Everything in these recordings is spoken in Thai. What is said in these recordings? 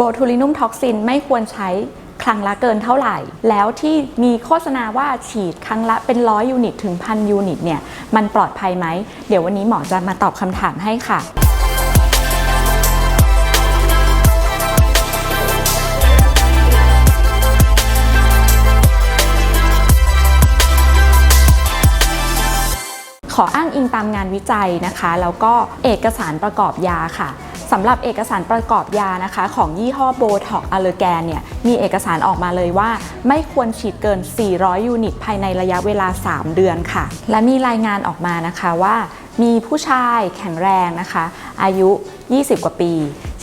โบทูลินุมท็อกซินไม่ควรใช้ครั้งละเกินเท่าไหร่ แล้วที่มีโฆษณาว่าฉีดครั้งละเป็นร้อยยูนิตถึงพันยูนิตเนี่ย มันปลอดภัยไหม เดี๋ยววันนี้หมอจะมาตอบคำถามให้ค่ะขออ้างอิงตามงานวิจัยนะคะ แล้วก็เอกสารประกอบยาค่ะ สำหรับเอกสารประกอบยานะคะของยี่ห้อโบท็อกอะเลแกนเนี่ยมีเอกสารออกมาเลยว่า ไม่ควรฉีดเกิน 400 ยูนิต ภายในระยะเวลา 3 เดือนค่ะ และมีรายงานออกมานะคะว่า มีผู้ชายแข็งแรงนะคะ อายุ 20 กว่าปี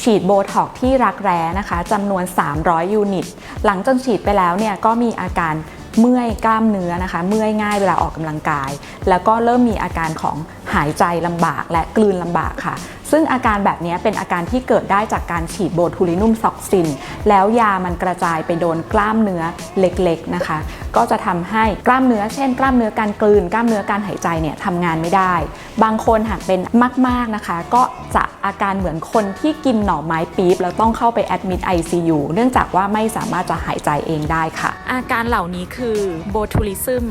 ฉีดโบท็อกที่รักแร้นะคะจำนวน 300 ยูนิต หลังจากฉีดไปแล้วเนี่ยก็มีอาการเมื่อยกล้ามเนื้อนะคะ เมื่อยง่ายเวลาออกกำลังกาย แล้วก็เริ่มมีอาการของหายใจลำบากและกลืนลำบากค่ะ ซึ่งอาการแบบนี้เป็นอาการที่เกิดได้จากการฉีดโบทูลินุมซอกซิน แล้วยามันกระจายไปโดนกล้ามเนื้อเล็กๆนะคะ ก็จะทำให้กล้ามเนื้อเช่น กล้ามเนื้อการกลืน กล้ามเนื้อการหายใจเนี่ยทำงานไม่ได้ บางคนหากเป็นมากๆนะคะ ก็จะอาการเหมือนคนที่กินหน่อไม้ปี๊บแล้วต้องเข้าไปแอดมิด ICU เนื่องจากว่าไม่สามารถจะหายใจเองได้ค่ะ อาการเหล่านี้คือโบทูลิซึม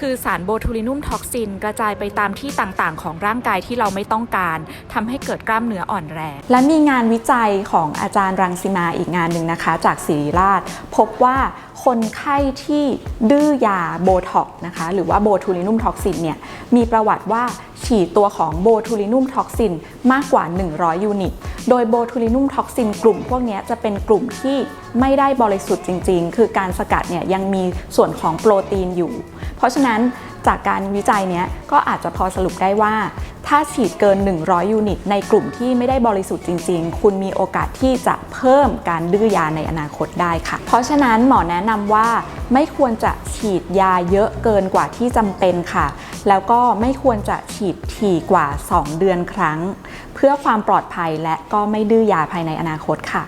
คือสารโบทูลินุมท็อกซิน กระจายไปตามที่ต่างๆ ของร่างกายที่เราไม่ต้องการทำให้เกิดกล้ามเนื้ออ่อนแรง และมีงานวิจัยของอาจารย์รังสิมาอีกงานหนึ่งนะคะ จากศิริราช พบว่าคนไข้ที่ดื้อยาโบท็อกนะคะหรือว่าโบทูลินุมท็อกซินเนี่ยมีประวัติว่า ฉีดตัวของโบทูลินุมท็อกซินมากกว่า 100 ยูนิต โดยโบทูลินุมท็อกซินกลุ่มพวกนี้จะเป็นกลุ่มที่ไม่ได้บริสุทธิ์จริง ๆ คือการสกัดเนี่ยยังมีส่วนของโปรตีนอยู่ เพราะฉะนั้นจากการวิจัยเนี้ยก็อาจจะพอสรุปได้ว่า ถ้าฉีดเกิน 100 ยูนิต ในกลุ่มที่ไม่ได้บริสุทธิ์จริง ๆ คุณมีโอกาสที่จะเพิ่มการดื้อยาในอนาคตได้ค่ะ เพราะฉะนั้นหมอแนะนำว่าไม่ควรจะฉีดยาเยอะเกินกว่าที่จำเป็นค่ะ แล้วก็ไม่ควรจะฉีดถี่กว่า 2 เดือนครั้ง เพื่อความปลอดภัยและก็ไม่ดื้อยาภายในอนาคตค่ะ